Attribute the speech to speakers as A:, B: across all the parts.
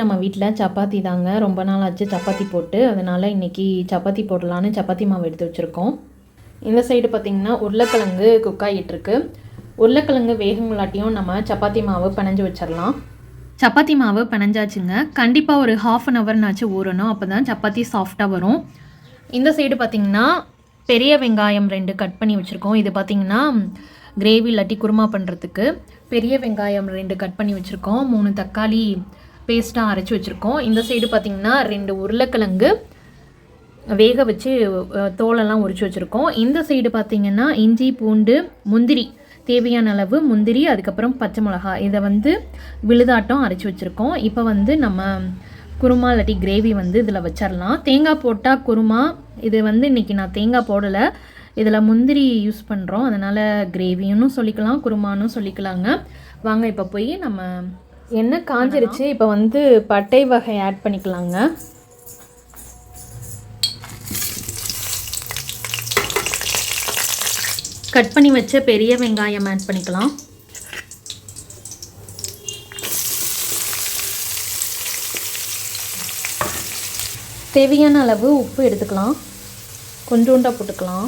A: நம்ம வீட்டில் சப்பாத்தி தாங்க. ரொம்ப நாள் ஆச்சு சப்பாத்தி போட்டு. அதனால் இன்றைக்கி சப்பாத்தி போடலான்னு சப்பாத்தி மாவு எடுத்து வச்சுருக்கோம். இந்த சைடு பார்த்திங்கன்னா உருளைக்கிழங்கு குக் ஆகிட்டுருக்கு உருளைக்கிழங்கு வேகங்களாட்டியும் நம்ம சப்பாத்தி மாவு பிணைஞ்சு வச்சிடலாம் சப்பாத்தி மாவு பிணைஞ்சாச்சுங்க. கண்டிப்பாக ஒரு ஹாஃப் அன் ஹவர்னாச்சும் ஊறணும். அப்போ தான் சப்பாத்தி சாஃப்டாக வரும். இந்த சைடு பார்த்திங்கன்னா பெரிய வெங்காயம் ரெண்டு கட் பண்ணி வச்சுருக்கோம். இது பார்த்திங்கன்னா கிரேவி இல்லாட்டி குருமா பண்ணுறதுக்கு பெரிய வெங்காயம் ரெண்டு கட் பண்ணி வச்சுருக்கோம். மூணு தக்காளி பேஸ்ட்டாக அரைச்சி வச்சுருக்கோம். இந்த சைடு பார்த்திங்கன்னா ரெண்டு உருளைக்கிழங்கு வேக வச்சு தோலெல்லாம் உரிச்சு வச்சுருக்கோம். இந்த சைடு பார்த்திங்கன்னா இஞ்சி பூண்டு முந்திரி தேவையான அளவு முந்திரி அதுக்கப்புறம் பச்சை மிளகா இதை வந்து விழுதாட்டம் அரைச்சி வச்சுருக்கோம். இப்போ வந்து நம்ம குருமா இல்லாட்டி கிரேவி வந்து இதில் வச்சிடலாம் தேங்காய் போட்டால் குருமா இது வந்து இன்றைக்கி நான் தேங்காய் போடலை. இதில் முந்திரி யூஸ் பண்ணுறோம் அதனால் கிரேவின்னு சொல்லிக்கலாம் குருமானும் சொல்லிக்கலாங்க. வாங்க இப்போ போய் நம்ம எண்ணெய் காஞ்சிருச்சு? இப்போ வந்து பட்டை வகை ஆட் பண்ணிக்கலாங்க. கட் பண்ணி வச்ச பெரிய வெங்காயம் ஆட் பண்ணிக்கலாம். தேவையான அளவு உப்பு எடுத்துக்கலாம். கொஞ்சோண்டா போட்டுக்கலாம்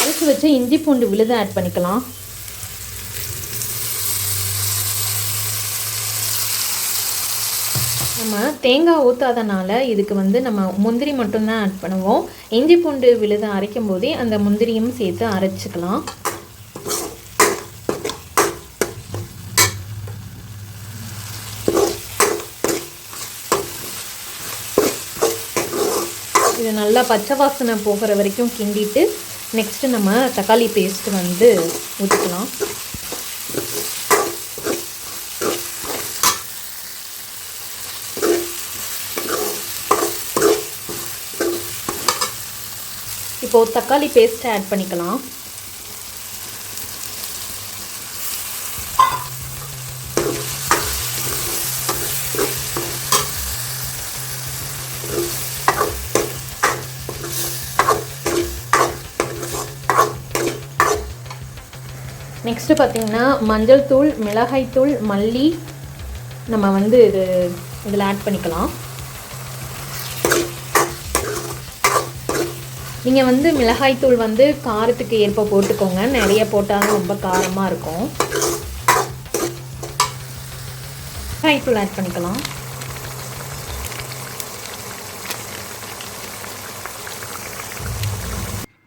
A: அரைச்சி வச்ச இஞ்சி பூண்டு விழுது ஆட் பண்ணிக்கலாம். நம்ம தேங்காய் ஊற்றாதனால இதுக்கு வந்து நம்ம முந்திரி மட்டும்தான் ஆட் பண்ணுவோம். இஞ்சி பூண்டு விழுது அரைக்கும் போதே அந்த முந்திரியும் சேர்த்து அரைச்சிக்கலாம். இது நல்லா பச்சை வாசனை போகிற வரைக்கும் கிண்டிட்டு நெக்ஸ்ட்டு நம்ம தக்காளி பேஸ்ட் வந்து ஊற்றிக்கலாம் இப்போது தக்காளி பேஸ்ட் ஆட் பண்ணிக்கலாம். நெக்ஸ்ட்டு பார்த்தீங்கன்னா மஞ்சள் தூள் மிளகாய் தூள் மல்லி. நம்ம வந்து இது இதில் ஆட் பண்ணிக்கலாம். நீங்கள் வந்து மிளகாய் தூள் வந்து காரத்துக்கு ஏற்ப போட்டுக்கோங்க. நிறைய போட்டாலும் ரொம்ப காரமாக இருக்கும். மிளகாய் தூள் ஆட் பண்ணிக்கலாம்.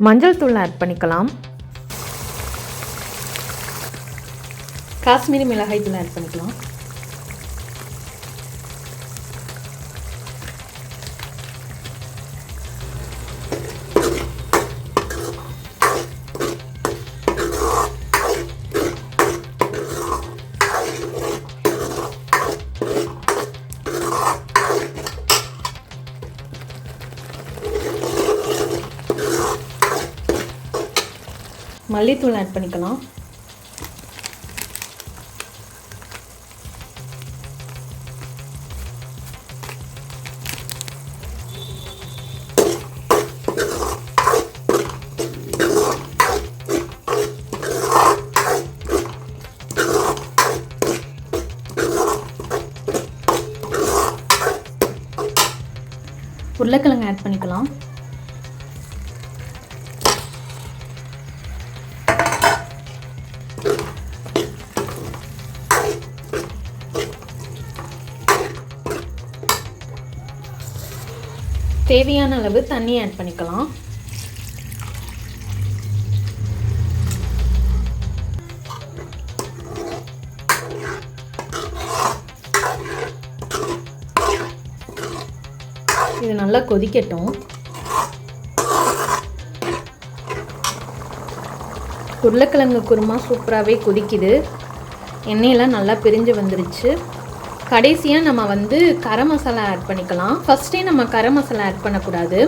A: மஞ்சள் தூள் ஆட் பண்ணிக்கலாம். காஷ்மீரி மிளகாய் தூள் ஆட் பண்ணிக்கலாம். மல்லித்தூள் ஆட் பண்ணிக்கலாம். உருளைக்கிழங்கு ஆட் பண்ணிக்கலாம். தேவையான அளவு தண்ணி ஆட் பண்ணிக்கலாம். இது நல்லா கொதிக்கட்டும். உருளைக்கிழங்கு குருமா சூப்பராகவே கொதிக்குது. எண்ணெயெல்லாம் நல்லா பிரிஞ்சு வந்துருச்சு. கடைசியாக நம்ம வந்து கரம் மசாலா ஆட் பண்ணிக்கலாம். ஃபஸ்ட்டே நம்ம கரம் மசாலா ஆட் பண்ணக்கூடாது.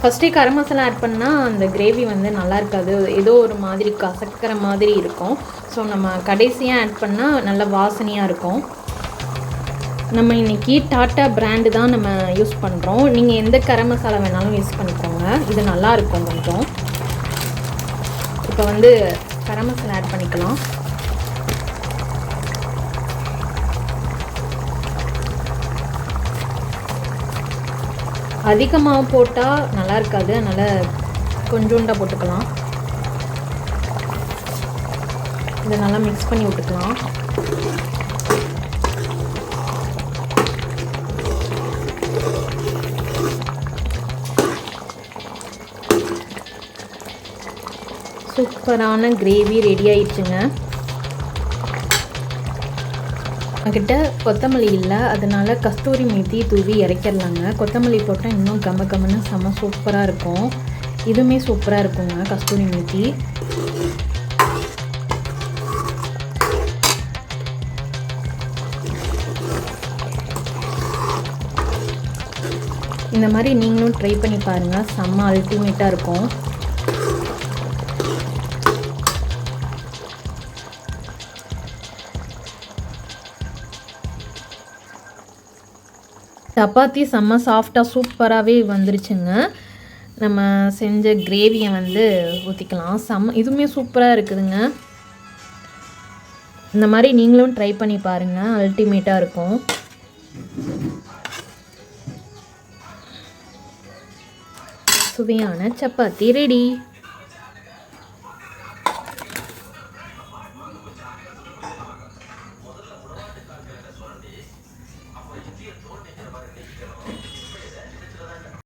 A: ஃபஸ்ட்டே கரம் மசாலா ஆட் பண்ணால் அந்த கிரேவி வந்து நல்லா இருக்காது. ஏதோ ஒரு மாதிரி கசக்கிற மாதிரி இருக்கும். ஸோ நம்ம கடைசியாக ஆட் பண்ணால் நல்ல வாசனையாக இருக்கும். நம்ம இன்றைக்கி டாட்டா பிராண்டு தான் நம்ம யூஸ் பண்ணுறோம் நீங்கள் எந்த கரம் மசாலா வேணாலும் யூஸ் பண்ணிக்கோங்க. இது நல்லா இருக்கும் கொஞ்சம். இப்போ வந்து கரம் மசாலா ஆட் பண்ணிக்கலாம். அதிகமாக போட்டால் நல்லா இருக்காது. அதனால் கொஞ்சோண்டாக போட்டுக்கலாம். இதை நல்லா மிக்ஸ் பண்ணி விட்டுக்கலாம். சூப்பரான கிரேவி ரெடி ஆயிடுச்சுங்க. நம்மக்கிட்ட கொத்தமல்லி இல்லை அதனால் கஸ்தூரி மேத்தி தூவி இறக்கிடலாங்க. கொத்தமல்லி போட்டால் இன்னும் கம்ம கம்மன்னு செம்ம சூப்பராக இருக்கும். இதுவுமே சூப்பராக இருக்குங்க கஸ்தூரி மேத்தி. இந்த மாதிரி நீங்களும் ட்ரை பண்ணி பாருங்கள் செம்ம அல்டிமேட்டாக இருக்கும். சப்பாத்தி செம்ம சாஃப்டாக சூப்பராகவே வந்துருச்சுங்க. நம்ம செஞ்ச கிரேவியை வந்து ஊற்றிக்கலாம் செம்ம இதுவுமே சூப்பராக இருக்குதுங்க. இந்த மாதிரி நீங்களும் ட்ரை பண்ணி பாருங்கள் அல்டிமேட்டாக இருக்கும். சுவையான சப்பாத்தி ரெடி